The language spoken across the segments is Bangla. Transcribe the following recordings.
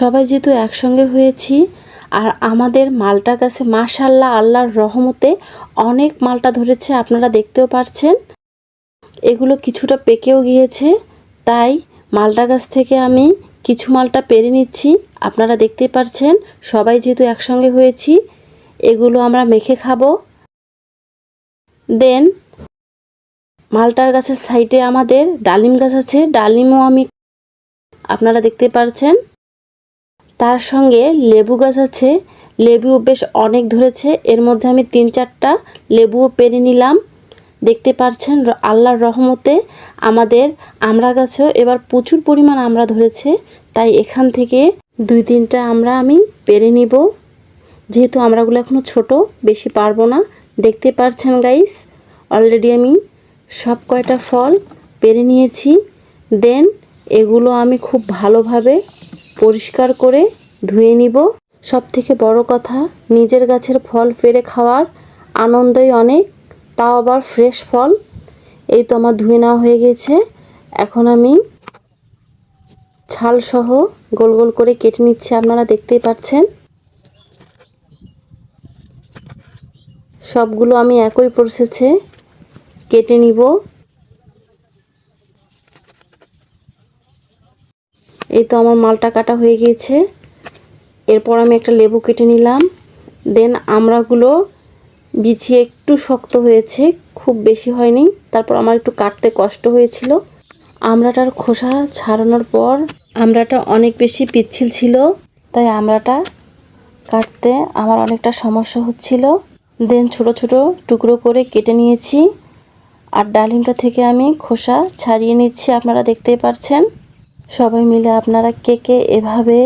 সবাই যেহেতু একসঙ্গে হয়েছি, আর আমাদের মালটা গাছে মাশাল্লাহ আল্লাহর রহমতে অনেক মালটা ধরেছে, আপনারা দেখতেও পারছেন। এগুলো কিছুটা পেকেও গিয়েছে, তাই মালটা গাছ থেকে আমি কিছু মালটা পেরে নিচ্ছি, আপনারা দেখতে পারছেন, সবাই যেহেতু একসঙ্গে হয়েছি, এগুলো আমরা মেখে খাব। দেন, মালটার গাছের সাইডে আমাদের ডালিম গাছ আছে, ডালিমও আমি আপনারা দেখতে পারছেন। তার সঙ্গে লেবু গাছ আছে। লেবুও বেশ অনেক ধরেছে। এর মধ্যে আমি তিন চারটা লেবুও পেরে নিলাম। দেখতে পারছেন র- আল্লাহর রহমতে আমাদের আমড়া গাছেও এবার প্রচুর পরিমাণ আমড়া ধরেছে। তাই এখান থেকে দুই তিনটা আমরা আমি পেরে নিব। যেহেতু আমড়াগুলো এখনও ছোট, বেশি পারব না। দেখতে পারছেন গাইস অলরেডি আমি সব কয়টা ফল পেরে নিয়েছি। দেন এগুলো আমি খুব ভালোভাবে পরিষ্কার করে ধুয়ে নিব। সব থেকে বড় কথা, নিজের গাছের ফল পেরে খাওয়ার আনন্দই অনেক, তাও আবার ফ্রেশ ফল। এই তো আমার ধুয়ে নেওয়া হয়ে গেছে। এখন আমি ছালসহ গোল গোল করে কেটে নিচ্ছি, আপনারা দেখতেই পাচ্ছেন। সবগুলো আমি একই প্রসেসে কেটে নিব। এই তো আমার মালটা কাটা হয়ে গিয়েছে এরপর আমি একটা লেবু কেটে নিলাম। দেন আমড়াগুলো বিছিয়ে একটু শক্ত হয়েছে, খুব বেশি হয়নি। তারপর আমার একটু কাটতে কষ্ট হয়েছিল। আমড়াটার খোসা ছাড়ানোর পর আমড়াটা অনেক বেশি পিচ্ছিল ছিল, তাই আমড়াটা কাটতে আমার অনেকটা সমস্যা হচ্ছিল। দেন ছোট ছোট টুকরো করে কেটে নিয়েছি। আর ডালিমটা থেকে আমি খোসা ছাড়িয়ে নিচ্ছি, আপনারা দেখতেই পারছেন। সবাই মিলে আপনারা কে কে এভাবে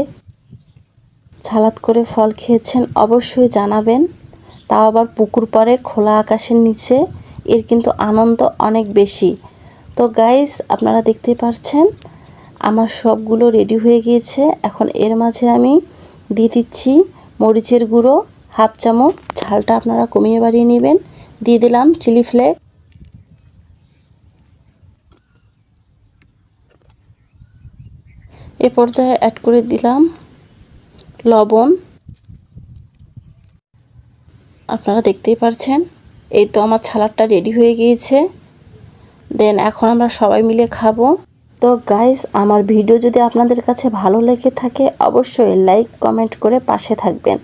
ছালাদ করে ফল খেয়েছেন, অবশ্যই জানাবেন। তাও আবার পুকুর পাড়ে খোলা আকাশের নিচে, এর কিন্তু আনন্দ অনেক বেশি। তো গাইস আপনারা দেখতে পারছেন, আমার সবগুলো রেডি হয়ে গিয়েছে। এখন এর মাঝে আমি দিয়ে দিচ্ছি মরিচের গুঁড়ো, হাফ চামচ, ঝালটা আপনারা কমিয়ে বাড়িয়ে নেবেন। দিয়ে দিলাম চিলি ফ্লেক এ পর্যায়ে অ্যাড করে দিলাম লবণ। আপনারা দেখতেই পারছেন, এই তো আমার ছালাডটা রেডি হয়ে গিয়েছে। দেন এখন আমরা সবাই মিলে খাব। তো গাইস আমার ভিডিও যদি আপনাদের কাছে ভালো লেগে থাকে, অবশ্যই লাইক কমেন্ট করে পাশে থাকবেন।